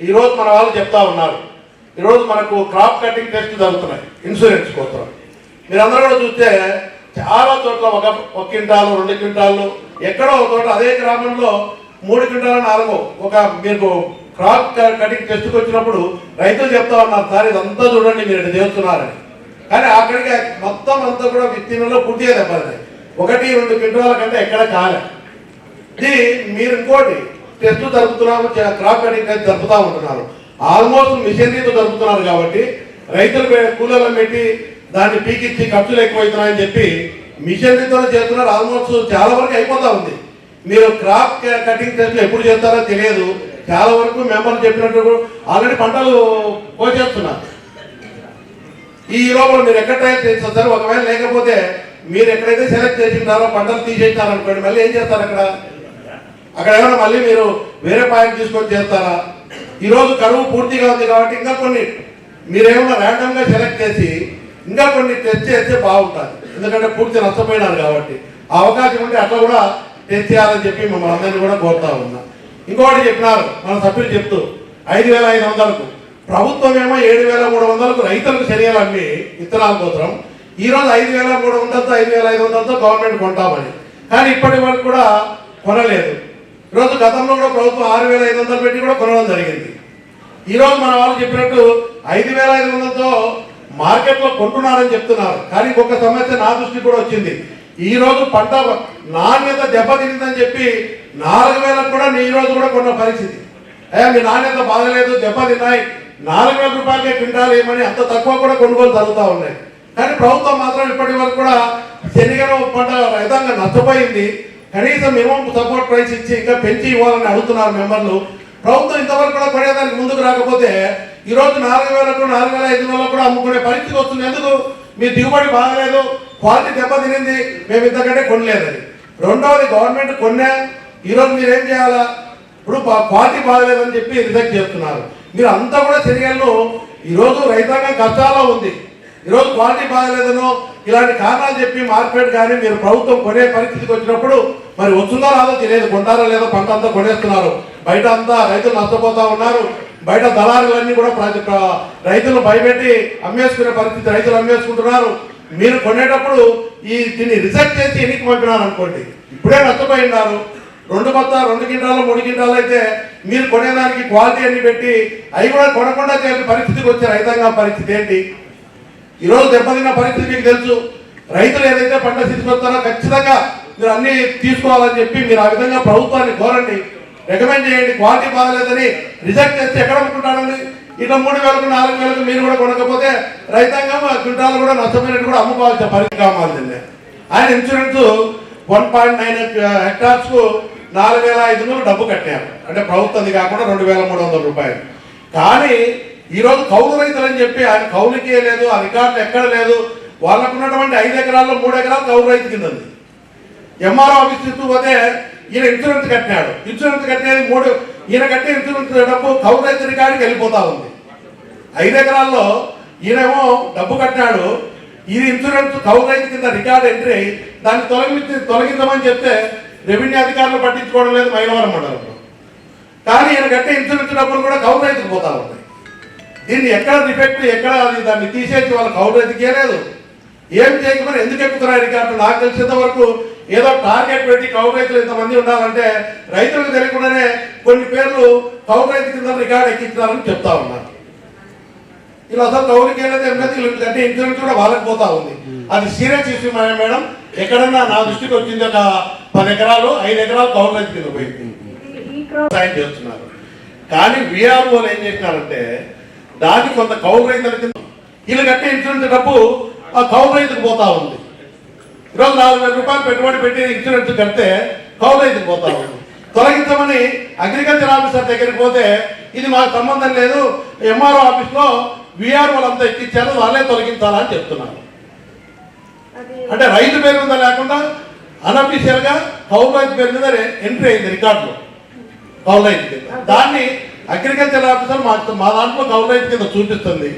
ఈ రోజు మన వాళ్ళు చెప్తా ఉన్నారు. ఈరోజు మనకు క్రాప్ కటింగ్ టెస్ట్ జరుగుతున్నాయి. ఇన్సూరెన్స్ కోసం. మీరందరూ కూడా చూస్తే చాలా చోట్ల ఒక ఒక క్వింటాలు రెండు క్వింటాలు ఎక్కడో ఒక చోట అదే గ్రామంలో మూడు క్వింటాలు నాలుగు. ఒక మీకు క్రాప్ కటింగ్ టెస్ట్కి వచ్చినప్పుడు రైతులు చెప్తా ఉన్నారు సార్ ఇదంతా చూడండి మీరు చేస్తున్నారని. కానీ అక్కడికి మొత్తం అంతా కూడా విత్తీర్ణంలో పూర్తిగా దెబ్బతిన్నాయి ఒకటి రెండు క్వింటాల కంటే ఎక్కడ కాలే. ఇది మీరు ఇంకోటి టెస్ట్ జరుపుతున్నాము క్రాప్ కటింగ్ అయితే జరుపుతూ ఉంటున్నారు. ఆల్మోస్ట్ మిషనరీతో జరుపుతున్నారు కాబట్టి రైతులు పె- కూలీలను పెట్టి దాన్ని పీకిచ్చి ఖర్చులు ఎక్కువవుతున్నాయని చెప్పి మిషనరీతో చేస్తున్నారు. ఆల్మోస్ట్ చాలా వరకు అయిపోతా ఉంది. మీరు క్రాప్ కటింగ్ టెస్ట్ ఎప్పుడు చేస్తారో తెలియదు. చాలా వరకు మెంబర్లు చెప్పినట్టు ఆల్రెడీ పంటలు కోసేస్తున్నారు. ఈ లోపల మీరు ఎక్కడ ట్రయల్ చేస్తారు ఒకవేళ లేకపోతే మీరు ఎక్కడైతే సెలెక్ట్ చేసింటారో పంటలు తీసేసినారు అనుకోండి మళ్ళీ ఏం చేస్తారు అక్కడ? అక్కడ ఏమైనా మళ్ళీ మీరు వేరే పాయింట్ తీసుకొని చేస్తారా? ఈరోజు కరువు పూర్తిగా ఉంది కాబట్టి ఇంకా కొన్ని మీరేమన్నా ర్యాండమ్గా సెలెక్ట్ చేసి ఇంకా కొన్ని టెస్ట్ చేస్తే బాగుంటుంది. ఎందుకంటే పూర్తి నష్టపోయినారు కాబట్టి. ఆ అవకాశం ఉంటే అట్లా కూడా టెస్ట్ చేయాలని చెప్పి మమ్మల్ని అందరినీ కూడా కోరుతా ఉన్నా. ఇంకొకటి చెప్పినారు మన సభ్యులు చెప్తూ ఐదు వేల ఐదు వందలకు. ప్రభుత్వం ఏమో ఏడు వేల మూడు వందలకు రైతులకు చర్యలు అమ్మి విత్తనాల కోసం ఈ రోజు ఐదు వేల మూడు వందలతో ఐదు వేల ఐదు వందలతో గవర్నమెంట్ కొంటామని. కానీ ఇప్పటి వరకు కూడా కొనలేదు. ఈరోజు గతంలో కూడా ప్రభుత్వం ఆరు వేల ఐదు వందలు పెట్టి కూడా కొనడం జరిగింది. ఈరోజు మన వాళ్ళు చెప్పినట్టు ఐదు వేల ఐదు వందలతో మార్కెట్లో కొంటున్నారని చెప్తున్నారు. కానీ ఒక సమస్య నా దృష్టి కూడా వచ్చింది. ఈ రోజు పంట నాణ్యత దెబ్బతిందని చెప్పి నాలుగు వేలకు కూడా ఈ రోజు కూడా కొన్న పరిస్థితి. అయ్యా మీ నాణ్యత బాగలేదు దెబ్బతిన్నాయి. నాలుగు వేల రూపాయలకే క్వింటాలు ఏమని అంత తక్కువ కూడా కొనుగోలు జరుగుతూ ఉన్నాయి. కానీ ప్రభుత్వం మాత్రం ఇప్పటి వరకు కూడా శనిగరం పంట రైతాంగం నష్టపోయింది. కనీసం మినిమం సపోర్ట్ ప్రైస్ ఇచ్చి ఇంకా పెంచి ఇవ్వాలని అడుగుతున్నారు మెంబర్లు. ప్రభుత్వం ఇంతవరకు కూడా పడేదానికి ముందుకు రాకపోతే ఈ రోజు నాలుగు వేలకు నాలుగు వేల ఐదు వేలకు కూడా అమ్ముకునే పరిస్థితి వస్తుంది. ఎందుకు? మీ దిగుబడి బాగలేదు క్వాలిటీ దెబ్బతినింది మేము ఇంతకంటే కొనలేదని. రెండవది గవర్నమెంట్ కొన్నా ఈరోజు మీరు ఏం చేయాలా? ఇప్పుడు పా- క్వాలిటీ బాగలేదని చెప్పి రిజెక్ట్ చేస్తున్నారు. మీరు అంతా కూడా చర్యలను ఈరోజు రైతాంగం కష్టాల్లో ఉంది. ఈ రోజు క్వాలిటీ బాగలేదనో ఇలాంటి కారణాలు చెప్పి మార్కెట్ కానీ మీరు ప్రభుత్వం కొనే పరిస్థితికి వచ్చినప్పుడు మరి వస్తుందా రాదో తెలియదు. కొంటారో లేదో పంట అంతా కొనేస్తున్నారు. బయట అంతా రైతులు నష్టపోతా ఉన్నారు. బయట దళారులన్నీ కూడా రైతులు భయపెట్టి అమ్మేసుకునే పరిస్థితి రైతులు అమ్మేసుకుంటున్నారు. మీరు కొనేటప్పుడు ఈ దీన్ని రిజెక్ట్ చేసి ఎన్నికి పంపినారు అనుకోండి ఇప్పుడే నష్టపోయినారు. రెండు కొత్త రెండు గింటాలు మూడు గింటాలు అయితే మీరు కొనేదానికి క్వాలిటీ అన్ని పెట్టి అవి కూడా కొనకుండా చేసే పరిస్థితికి వచ్చే రైతాంగం పరిస్థితి ఏంటి? ఈరోజు దెబ్బతిన్న పరిస్థితి మీకు తెలుసు. రైతులు ఏదైతే పంట తీసుకొస్తారో ఖచ్చితంగా మీరు అన్ని తీసుకోవాలని చెప్పి మీరు ఆ విధంగా ప్రభుత్వాన్ని కోరండి. రికమెండ్ చేయండి. క్వాలిటీ బాగలేదని రిజెక్ట్ చేస్తే ఎక్కడ అమ్ముకుంటారండి? ఇట్లా మూడు వేలకు నాలుగు వేలకు మీరు కూడా కొనకపోతే రైతాంగం క్వింటాలు కూడా నష్టపోయినట్టు కూడా అమ్ముకోవాల్సిన పరిస్థితి కావాల్సిందే. ఆయన ఇన్సూరెన్స్ వన్ పాయింట్ నైన్ హెక్టార్స్కు నాలుగు వేల ఐదు వందలు డబ్బు కట్టారు. అంటే ప్రభుత్వంది కాకుండా రెండు వేల మూడు వందల రూపాయలు. కానీ ఈరోజు కౌలు రైతులు అని చెప్పి ఆయన కౌలుకే లేదు ఆ రికార్డులు ఎక్కడ లేదు. వాళ్ళకున్నటువంటి ఐదు ఎకరాల్లో మూడు ఎకరాలు కౌలు రైతు కింద ఉంది. ఎంఆర్ఓ ఆఫీస్ చుట్టూ పోతే ఈయన ఇన్సూరెన్స్ కట్టినాడు. ఇన్సూరెన్స్ కట్టేది మూడు ఈయన కట్టే ఇన్సూరెన్స్ డబ్బు కౌలు రైతు రికార్డుకి వెళ్ళిపోతా ఉంది. ఐదు ఎకరాల్లో ఈయనేమో డబ్బు కట్టినాడు. ఇది ఇన్సూరెన్స్ కౌలు రైతు కింద రికార్డ్ ఎంట్రీ అయ్యి దాన్ని తొలగించి తొలగించమని చెప్తే రెవెన్యూ అధికారులు పట్టించుకోవడం లేదు మైలవరం మండలంలో. కానీ ఈయన కట్టే ఇన్సూరెన్స్ డబ్బులు కూడా కౌలు రైతుకు పోతా ఉంటాయి దీన్ని ఎక్కడ రిఫెక్ట్ ఎక్కడ అది దాన్ని తీసేసి వాళ్ళ కౌలు రైతుకే లేదు ఏం చేయకపోతే ఎందుకు ఎక్కుతున్నారు రికార్డు నాకు తెలిసినంత వరకు ఏదో టార్గెట్ పెట్టి కౌలు రైతులు ఇంతమంది ఉండాలంటే రైతులకు తెలియకుండానే కొన్ని పేర్లు కౌలు రైతు కింద రికార్డు ఎక్కించారని చెప్తా ఉన్నారు. ఇలా అసలు కౌలుకి వెళ్ళేది ఏం లేదు వీళ్ళకి అంటే ఇన్సూరెన్స్ కూడా వాళ్ళకి పోతా ఉంది. అది సీరియస్ ఇష్యూ మేడం. ఎక్కడన్నా నా దృష్టికి వచ్చింది ఒక పది ఎకరాలు ఐదు ఎకరాలు కౌలు రైతు కింద పోయింది. సాయం చేస్తున్నారు. కానీ విఆర్ఓలు ఏం చేసినారంటే దాన్ని కొంత కౌలు రైతుల కింద వీళ్ళు కట్టే ఇన్సూరెన్స్ డబ్బు ఆ కౌలు రైతుకు పోతా ఉంది. ఈరోజు నాలుగు వేల రూపాయలు పెట్టుబడి పెట్టి ఇన్సూరెన్స్ కడితే కౌలు రైతుకు పోతా ఉంది. తొలగించమని అగ్రికల్చర్ ఆఫీసర్ దగ్గరికి పోతే ఇది మాకు సంబంధం లేదు ఎంఆర్ఓ ఆఫీస్లో విఆర్ వాళ్ళంతా ఎక్కించారు వాళ్ళే తొలగించాలని చెప్తున్నారు. అంటే రైతు పేరు మీద లేకుండా అనఫీషియల్గా కౌలు రైతు పేరు మీద ఎంట్రీ అయింది రికార్డులో కౌలు రైతు కింద. దాన్ని అగ్రికల్చర్ ఆఫీసర్ మా మా దాంట్లో కౌలు రైతు కింద చూపిస్తుంది.